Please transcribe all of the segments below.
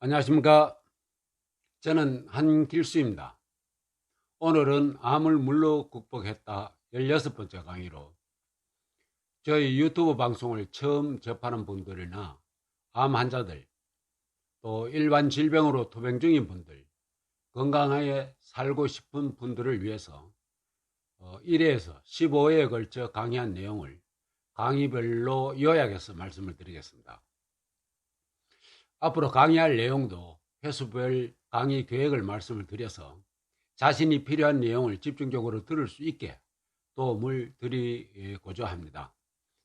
안녕하십니까. 저는 한길수입니다. 오늘은 암을 물로 극복했다 16번째 강의로 저희 유튜브 방송을 처음 접하는 분들이나 암 환자들 또 일반 질병으로 투병 중인 분들 건강하게 살고 싶은 분들을 위해서 1회에서 15회에 걸쳐 강의한 내용을 강의별로 요약해서 말씀을 드리겠습니다. 앞으로 강의할 내용도 회수별 강의 계획을 말씀을 드려서 자신이 필요한 내용을 집중적으로 들을 수 있게 도움을 드리고자 합니다.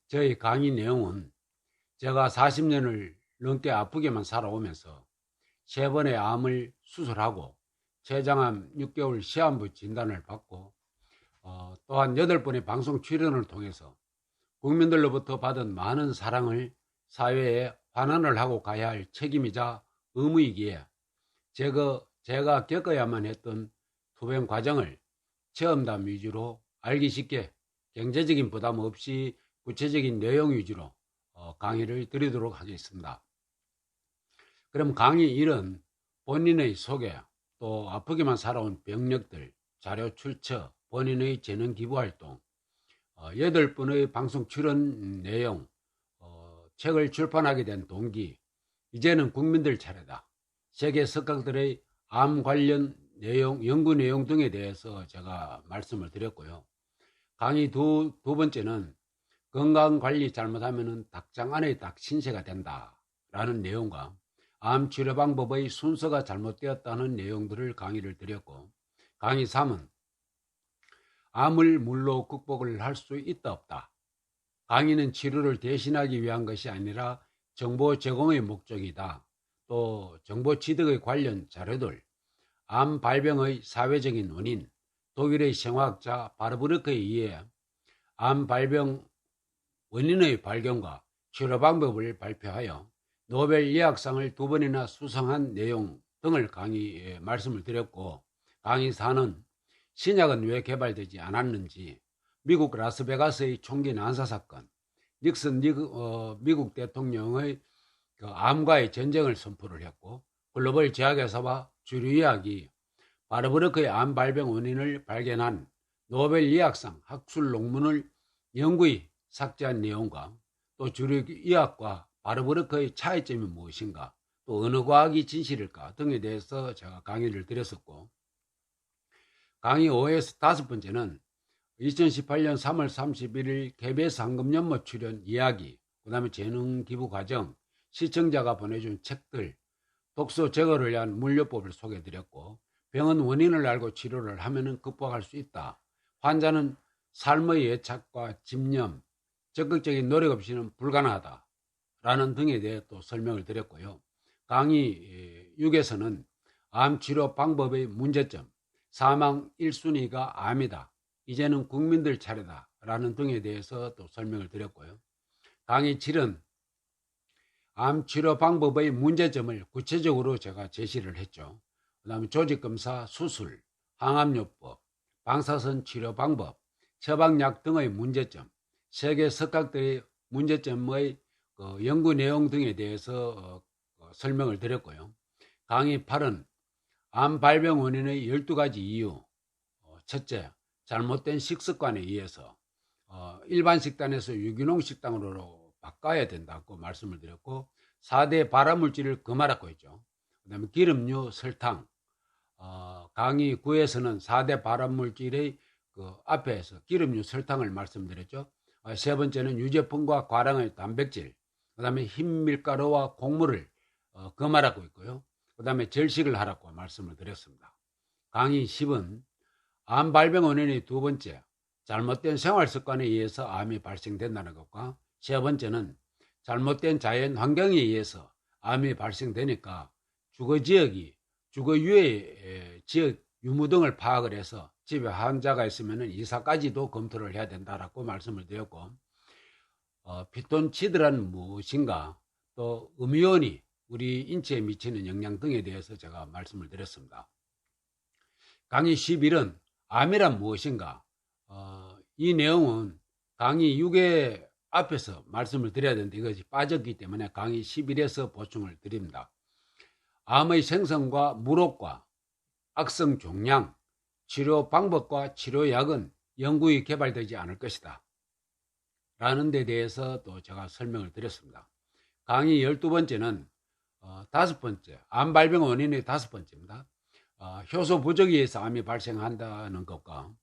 저희 강의 내용은 제가 40년을 넘게 아프게만 살아오면서 세 번의 암을 수술하고 췌장암 6개월 시한부 진단을 받고 어, 또한 8번의 방송 출연을 통해서 국민들로부터 받은 많은 사랑을 사회에 환원을 하고 가야 할 책임이자 의무이기에 제가, 제가 겪어야만 했던 투병 과정을 체험담 위주로 알기 쉽게 경제적인 부담 없이 구체적인 내용 위주로 어, 강의를 드리도록 하겠습니다. 그럼 강의 1은 본인의 소개, 또 아프게만 살아온 병력들, 자료 출처, 본인의 재능 기부 활동, 어, 8분의 방송 출연 내용, 책을 출판하게 된 동기, 이제는 국민들 차례다. 세계 석강들의 암 관련 내용, 연구 내용 등에 대해서 제가 말씀을 드렸고요. 강의 두, 두 번째는 건강 관리 잘못하면 닭장 안에 닭 신세가 된다. 라는 내용과 암 치료 방법의 순서가 잘못되었다는 내용들을 강의를 드렸고, 강의 3은 암을 물로 극복을 할 수 있다 없다. 강의는 치료를 대신하기 위한 것이 아니라 정보 제공의 목적이다. 또 정보 취득의 관련 자료들, 암 발병의 사회적인 원인, 독일의 생화학자 바르브르크에 의해 암 발병 원인의 발견과 치료 방법을 발표하여 노벨 의학상을 두 번이나 수상한 내용 등을 강의에 말씀을 드렸고 강의 4는 신약은 왜 개발되지 않았는지 미국 라스베가스의 총기 난사 사건, 닉슨 미국, 어, 미국 대통령의 그 암과의 전쟁을 선포를 했고 글로벌 제약회사와 주류의학이 바르브르크의 암 발병 원인을 발견한 노벨 의학상 학술 논문을 연구히 삭제한 내용과 또 주류의학과 바르브르크의 차이점이 무엇인가 또 어느 과학이 진실일까 등에 대해서 제가 강의를 드렸었고 강의 5에서 다섯 번째는 2018년 3월 31일 KBS 황금연못 출연 이야기, 그 다음에 재능 기부 과정, 시청자가 보내준 책들, 독소 제거를 위한 물류법을 소개해드렸고 병은 원인을 알고 치료를 하면 극복할 수 있다. 환자는 삶의 예착과 집념, 적극적인 노력 없이는 불가능하다. 라는 등에 대해 또 설명을 드렸고요. 강의 6에서는 암 치료 방법의 문제점, 사망 1순위가 암이다. 이제는 국민들 차례다 라는 등에 대해서 또 설명을 드렸고요. 강의 7은 암 치료 방법의 문제점을 구체적으로 제가 제시를 했죠. 그 다음에 조직검사, 수술, 항암요법, 방사선 치료 방법, 처방약 등의 문제점, 세계 석학들의 문제점의 그 연구 내용 등에 대해서 어, 설명을 드렸고요. 강의 8은 암 발병 원인의 12가지 이유, 어, 첫째, 잘못된 식습관에 의해서 어, 일반 식단에서 유기농 식당으로 바꿔야 된다고 말씀을 드렸고 4대 발암물질을 금하라고 했죠. 그 다음에 기름류, 설탕 어, 강의 9에서는 4대 발암물질의 그 앞에서 기름류, 설탕을 말씀드렸죠. 어, 세 번째는 유제품과 과량의 단백질 그 다음에 흰 밀가루와 곡물을 어, 금하라고 했고요. 그 다음에 절식을 하라고 말씀을 드렸습니다. 강의 10은 암 발병 원인의 두 번째, 잘못된 생활 습관에 의해서 암이 발생된다는 것과 세 번째는 잘못된 자연 환경에 의해서 암이 발생되니까 주거 지역이 주거 유해 지역 유무 등을 파악을 해서 집에 환자가 있으면 이사까지도 검토를 해야 된다라고 말씀을 드렸고 어, 피톤치드란 무엇인가 또 음이온이 우리 인체에 미치는 영향 등에 대해서 제가 말씀을 드렸습니다. 강의 11은 암이란 무엇인가? 어, 이 내용은 강의 6회 앞에서 말씀을 드려야 되는데 이것이 빠졌기 때문에 강의 11에서 보충을 드립니다. 암의 생성과 무록과 악성 종양, 치료 방법과 치료약은 연구이 개발되지 않을 것이다. 라는 데 대해서 또 제가 설명을 드렸습니다. 강의 12번째는 어, 다섯 번째, 암 발병 원인의 다섯 번째입니다. 어, 효소 부족에 의해서 암이 발생한다는 것과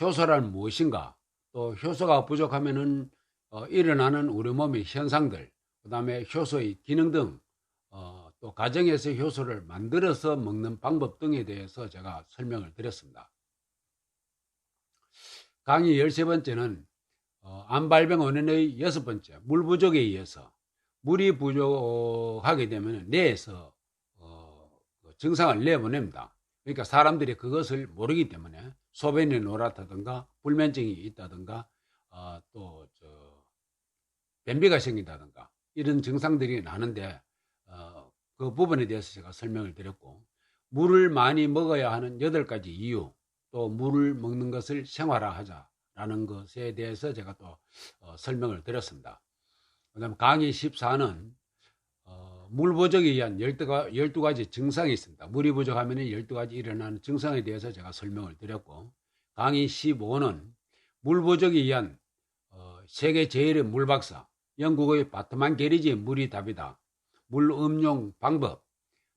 효소란 무엇인가, 또 효소가 부족하면은 어, 일어나는 우리 몸의 현상들, 그 다음에 효소의 기능 등, 어, 또 가정에서 효소를 만들어서 먹는 방법 등에 대해서 제가 설명을 드렸습니다. 강의 13번째는 어, 암 발병 원인의 여섯 번째, 물 부족에 의해서 물이 부족하게 되면 뇌에서 어, 그 증상을 내보냅니다. 그러니까 사람들이 그것을 모르기 때문에 소변이 노랗다든가 불면증이 있다든가 어, 또저 변비가 생긴다든가 이런 증상들이 나는데 어, 그 부분에 대해서 제가 설명을 드렸고 물을 많이 먹어야 하는 여덟 가지 이유 또 물을 먹는 것을 생활화하자라는 것에 대해서 제가 또 어, 설명을 드렸습니다. 그 다음 강의 14는 어, 물 부족에 의한 12, 12가지 증상이 있습니다. 물이 부족하면 12가지 일어나는 증상에 대해서 제가 설명을 드렸고 강의 15는 물 부족에 의한 어, 세계 제일의 물박사 영국의 바트만 게리지의 물이 답이다. 물 음용 방법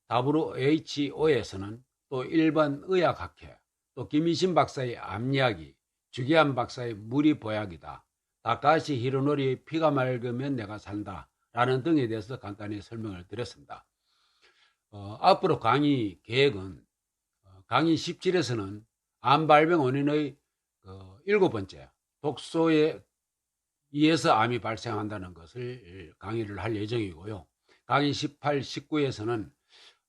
WHO에서는 또 일반 의학학회 또 김희신 박사의 암이야기 주기한 박사의 물이 보약이다. 다카시 히로노리의 피가 맑으면 내가 산다. 라는 등에 대해서 간단히 설명을 드렸습니다. 어, 앞으로 강의 계획은 어, 강의 17에서는 암 발병 원인의 그 일곱 번째 독소에 의해서 암이 발생한다는 것을 강의를 할 예정이고요. 강의 18, 19에서는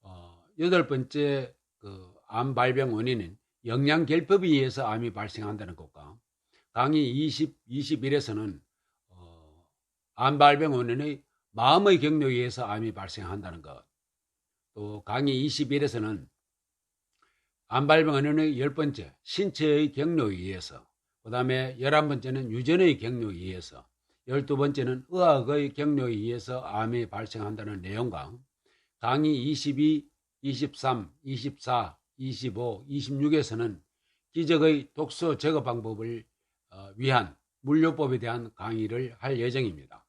어, 여덟 번째 그 암 발병 원인인 영양 결핍에 의해서 암이 발생한다는 것과 강의 20, 21에서는 어, 암 발병 원인의 마음의 경로에 의해서 암이 발생한다는 것. 또 강의 21에서는 암 발병 원인의 열 번째 신체의 경로에 의해서 그 다음에 열한 번째는 유전의 경로에 의해서 열두 번째는 의학의 경로에 의해서 암이 발생한다는 내용과 강의 22, 23, 24, 25, 26에서는 기적의 독소 제거 방법을 어, 위한 물요법에 대한 강의를 할 예정입니다.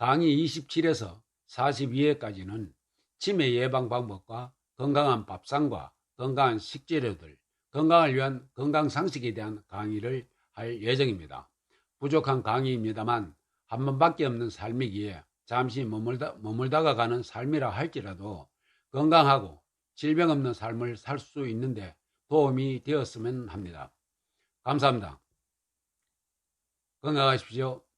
강의 27에서 42회까지는 치매 예방 방법과 건강한 밥상과 건강한 식재료들, 건강을 위한 건강 상식에 대한 강의를 할 예정입니다. 부족한 강의입니다만 한 번밖에 없는 삶이기에 잠시 머물다, 머물다가 가는 삶이라 할지라도 건강하고 질병 없는 삶을 살 수 있는데 도움이 되었으면 합니다. 감사합니다. 건강하십시오.